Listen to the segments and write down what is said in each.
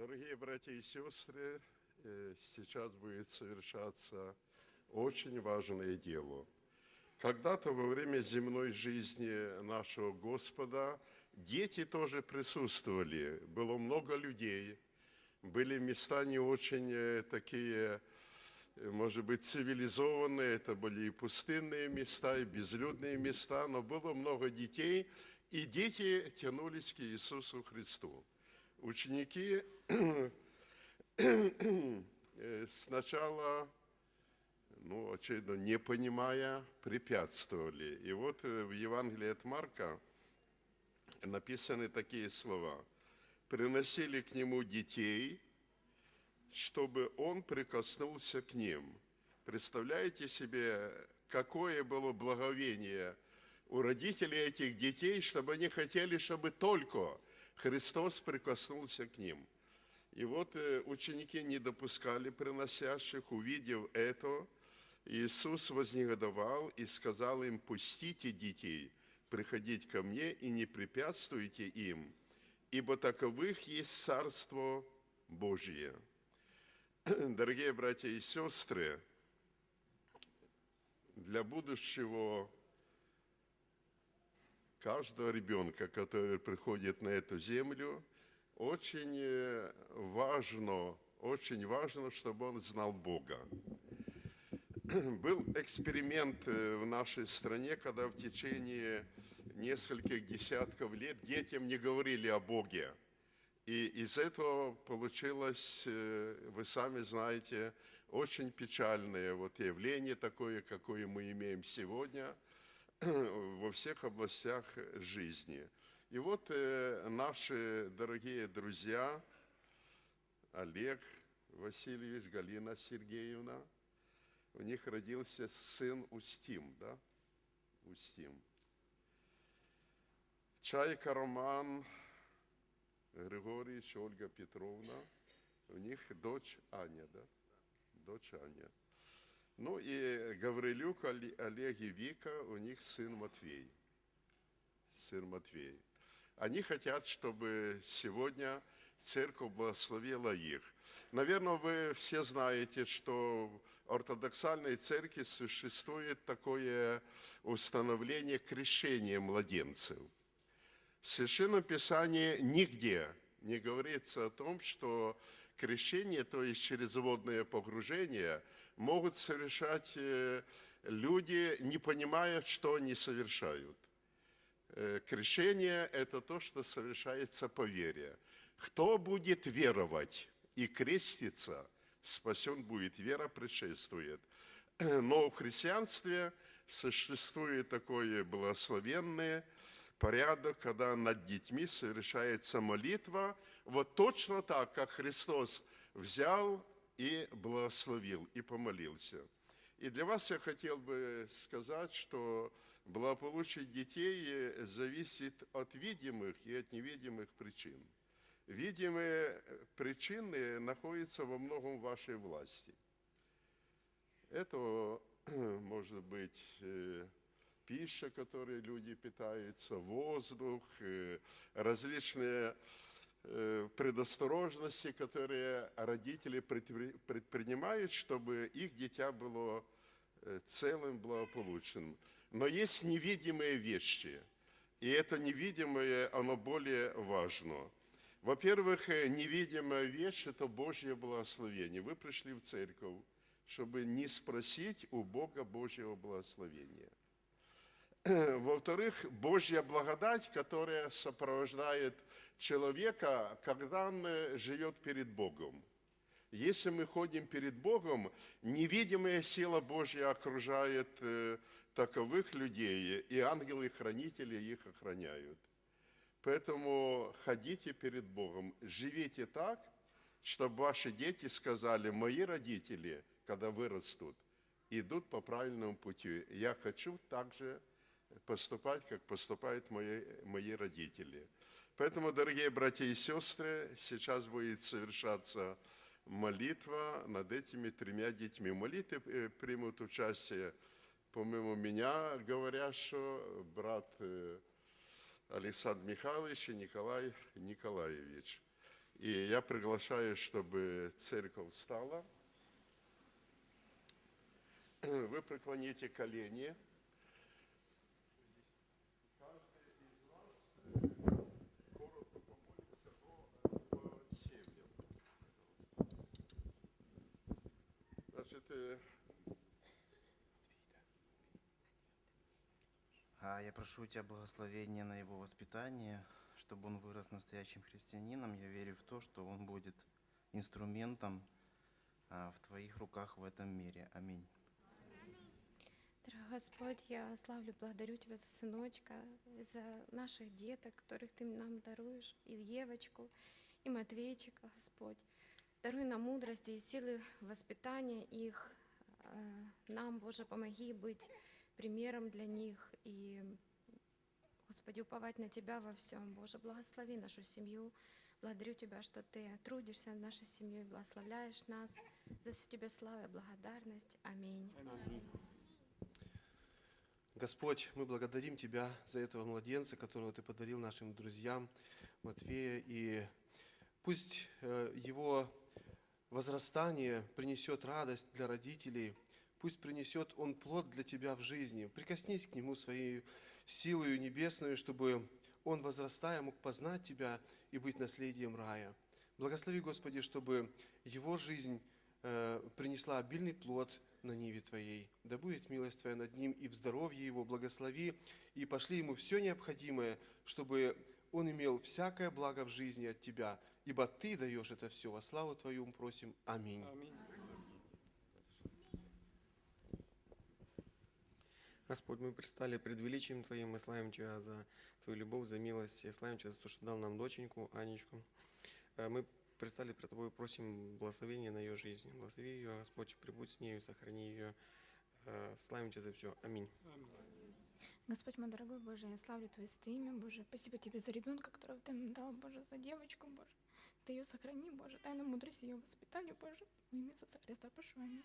Дорогие братья и сестры, э, сейчас будет совершаться очень важное дело. Когда-то во время земной жизни нашего Господа дети тоже присутствовали. Было много людей, были места не очень э, такие, э, может быть, цивилизованные. Это были и пустынные места, и безлюдные места, но было много детей, и дети тянулись к Иисусу Христу. Ученики э, сначала, ну, очевидно, не понимая, препятствовали. И вот э, в Евангелии от Марка написаны такие слова. Приносили к нему детей, чтобы он прикоснулся к ним. Представляете себе, какое было благовение у родителей этих детей, чтобы они хотели, чтобы только Христос прикоснулся к ним. И вот э, ученики не допускали приносящих, увидев это, Иисус вознегодовал и сказал им, пустите детей приходить ко мне и не препятствуйте им, ибо таковых есть Царство Божие. Дорогие братья и сестры, для будущего каждого ребенка, который приходит на эту землю, очень э, важно, очень важно, чтобы он знал Бога. Был эксперимент э, в нашей стране, когда в течение нескольких десятков лет детям не говорили о Боге. И из этого получилось, э, вы сами знаете, очень печальное вот явление такое, какое мы имеем сегодня – во всех областях жизни. И вот э, наши дорогие друзья, Олег Васильевич, Галина Сергеевна, у них родился сын Устим, да? Устим. Чайка Роман Григорьевич, Ольга Петровна, у них дочь Аня, да? Дочь Аня. Ну и Гаврилюк, Олег и Вика, у них сын Матвей. Сын Матвей. Они хотят, чтобы сегодня церковь благословила их. Наверное, вы все знаете, что в ортодоксальной церкви существует такое установление крещения младенцев. В Священном Писании нигде не говорится о том, что крещение, то есть через водное погружение, могут совершать э, люди, не понимая, что они совершают. Э, крещение – это то, что совершается по вере. Кто будет веровать и креститься, спасен будет, вера предшествует. Но в христианстве существует такое благословенное – порядок, когда над детьми совершается молитва, вот точно так, как Христос взял и благословил, и помолился. И для вас я хотел бы сказать, что благополучие детей зависит от видимых и от невидимых причин. Видимые причины находятся во многом в вашей власти. Это может быть э, пища, которой люди питаются, воздух, э, различные э, предосторожности, которые родители предпринимают, чтобы их дитя было э, целым, благополучным. Но есть невидимые вещи, и это невидимое, оно более важно. Во-первых, невидимая вещь – это Божье благословение. Вы пришли в церковь, чтобы не спросить у Бога Божьего благословения. Во-вторых, Божья благодать, которая сопровождает человека, когда он э, живет перед Богом. Если мы ходим перед Богом, невидимая сила Божья окружает э, таковых людей, и ангелы-хранители их охраняют. Поэтому ходите перед Богом, живите так, чтобы ваши дети сказали, мои родители, когда вырастут, идут по правильному пути. Я хочу также поступать, как поступают мои, мои родители. Поэтому, дорогие братья и сестры, сейчас будет совершаться молитва над этими тремя детьми. Молитвы э, примут участие, помимо меня, говорящего, брат э, Александр Михайлович и Николай Николаевич. И я приглашаю, чтобы церковь встала. Вы преклоните колени. Я прошу у Тебя благословения на его воспитание, чтобы он вырос настоящим христианином. Я верю в то, что он будет инструментом а, в Твоих руках в этом мире. Аминь. Дорогой Господь, я славлю, благодарю Тебя за сыночка, за наших деток, которых Ты нам даруешь, и Евочку, и Матвейчика, Господь. Даруй нам мудрости и силы воспитания их. Э, Нам, Боже, помоги быть примером для них и, Господи, уповать на Тебя во всем. Боже, благослови нашу семью. Благодарю Тебя, что Ты трудишься над нашей семьей, благословляешь нас. За все Тебе слава и благодарность. Аминь. Господь, мы благодарим Тебя за этого младенца, которого Ты подарил нашим друзьям Матвея. И пусть э, его возрастание принесет радость для родителей, пусть принесет он плод для Тебя в жизни. Прикоснись к нему своей силою небесную, чтобы он, возрастая, мог познать Тебя и быть наследием рая. Благослови, Господи, чтобы его жизнь э, принесла обильный плод на ниве Твоей. Да будет милость Твоя над ним и в здоровье его. Благослови и пошли ему все необходимое, чтобы он имел всякое благо в жизни от Тебя, ибо Ты даешь это все. Во славу Твою мы просим. Аминь. Господь, мы предстали пред величием Твоим, мы славим Тебя за Твою любовь, за милость, и славим Тебя за то, что дал нам доченьку, Анечку. Э, Мы предстали пред Тобой, просим благословения на ее жизнь. Благослови ее, Господь, прибудь с нею, сохрани ее. Э, Славим Тебя за все. Аминь. Господь мой дорогой Боже, я славлю Твое имя, Боже. Спасибо Тебе за ребенка, которого Ты нам дал, Боже, за девочку, Боже. Ты ее сохрани, Боже, дай нам мудрость ее воспитанию, Боже. Во имя Иисуса Христа прошу, аминь.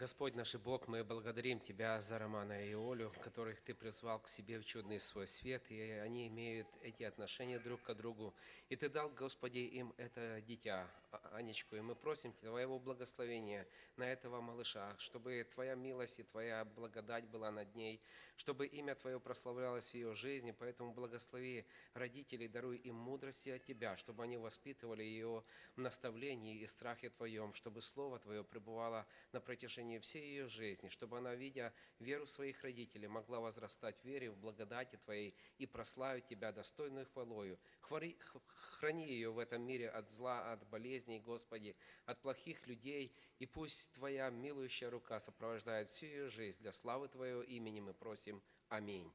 Господь наш и Бог, мы благодарим Тебя за Романа и Олю, которых Ты призвал к себе в чудный свой свет, и они имеют эти отношения друг к другу. И Ты дал, Господи, им это дитя, А- Анечку, и мы просим Твоего благословения на этого малыша, чтобы Твоя милость и Твоя благодать была над ней, чтобы имя Твое прославлялось в ее жизни, поэтому благослови родителей, даруй им мудрости от Тебя, чтобы они воспитывали ее в наставлении и страхе Твоем, чтобы Слово Твое пребывало на протяжении всей ее жизни, чтобы она, видя веру своих родителей, могла возрастать в вере, в благодати Твоей и прославить Тебя достойную хвалою. Храни ее в этом мире от зла, от болезней, Господи, от плохих людей, и пусть Твоя милующая рука сопровождает всю ее жизнь. Для славы Твоего имени мы просим. Аминь.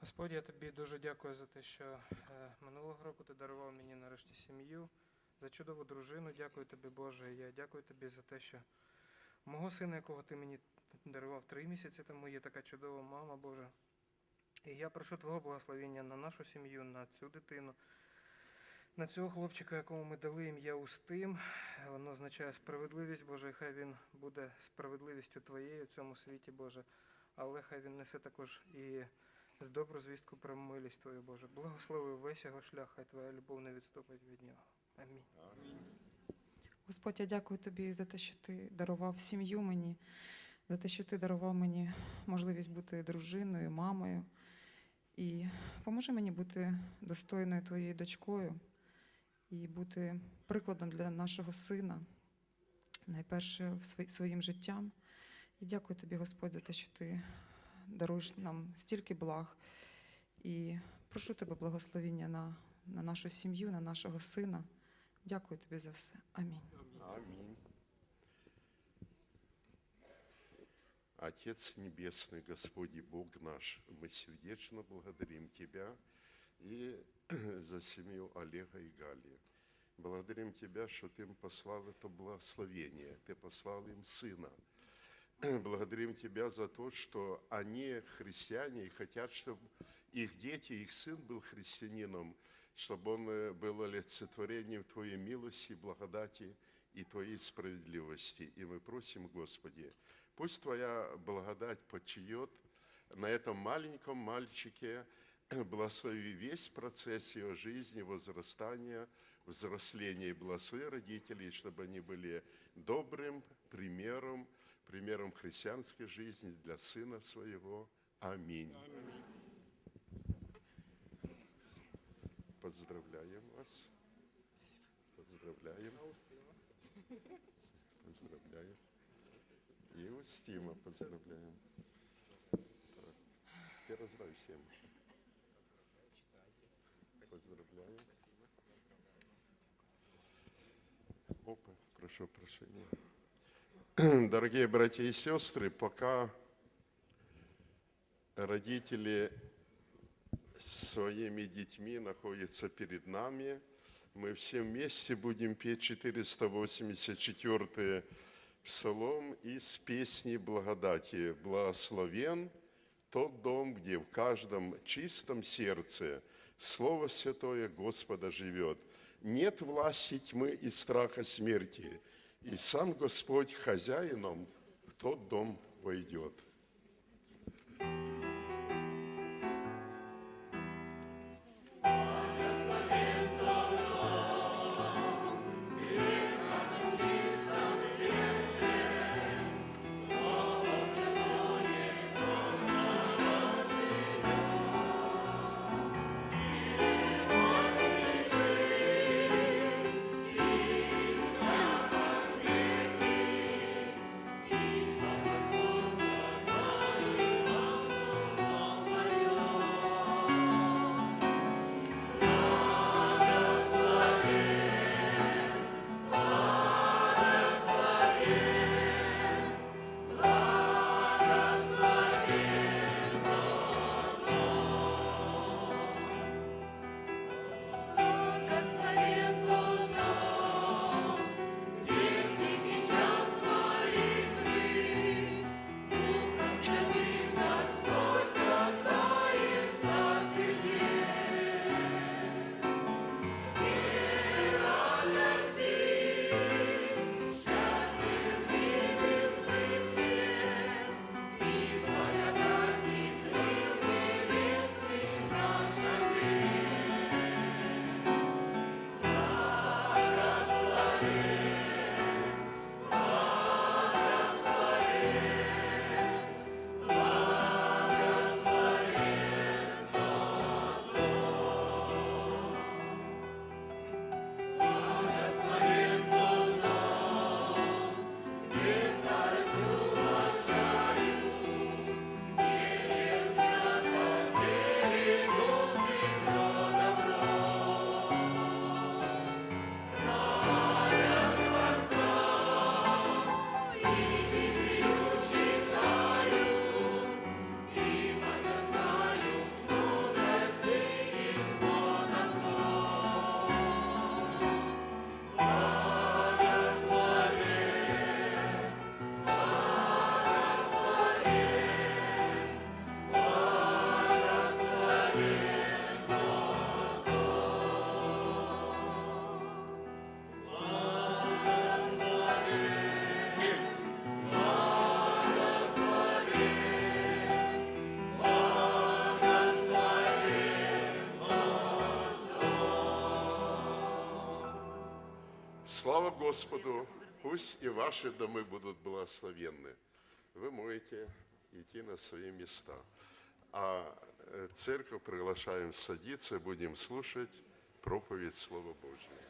Господь, я тобі дуже дякую за те, що е, минулого року ти дарував мені нарешті сім'ю, за чудову дружину. Дякую тобі, Боже. Я дякую тобі за те, що мого сина, якого ти мені дарував три місяці тому, є така чудова мама, Боже. І я прошу Твого благословення на нашу сім'ю, на цю дитину, на цього хлопчика, якому ми дали ім'я Устим. Воно означає справедливість, Боже, і хай він буде справедливістю Твоєю в цьому світі, Боже. Але хай він несе також і з добру звістку про милість Твою, Боже. Благослови весь його шлях, хай Твоя любов не відступить від нього. Амінь. Господь, я дякую тобі за те, що ти дарував сім'ю мені, за те, що ти дарував мені можливість бути дружиною, мамою. І поможи мені бути достойною твоєю дочкою і бути прикладом для нашого сина, найперше своїм життям. І дякую тобі, Господь, за те, що ти даруєш нам стільки благ. І прошу тебе благословіння на, на нашу сім'ю, на нашого сина. Дякую тобі за все. Амінь. Аминь. Отец Небесный, Господи Бог наш, мы сердечно благодарим Тебя и за семью Олега и Гали. Благодарим Тебя, что Ты им послал это благословение, Ты послал им сына. Благодарим Тебя за то, что они христиане и хотят, чтобы их дети, их сын был христианином, чтобы он э, был олицетворением Твоей милости, благодати и Твоей справедливости. И мы просим, Господи, пусть Твоя благодать почиет на этом маленьком мальчике благослови весь процесс его жизни, возрастания, взросления и благослови родителей, чтобы они были добрым примером, примером христианской жизни для сына своего. Аминь. Поздравляем вас. Поздравляем. Поздравляем. И Устима поздравляем. Я раздай всем. Поздравляю. Опа, прошу прощения. Дорогие братья и сестры, пока родители своими детьми находятся перед нами, мы все вместе будем петь 484 псалом из песни благодати. «Благословен тот дом, где в каждом чистом сердце Слово Святое Господа живет. Нет власти тьмы и страха смерти, и сам Господь хозяином в тот дом войдет. Господу! Пусть и ваши домы будут благословенны. Вы можете идти на свои места. А э, церковь приглашаем садиться, будем слушать проповедь Слова Божьего.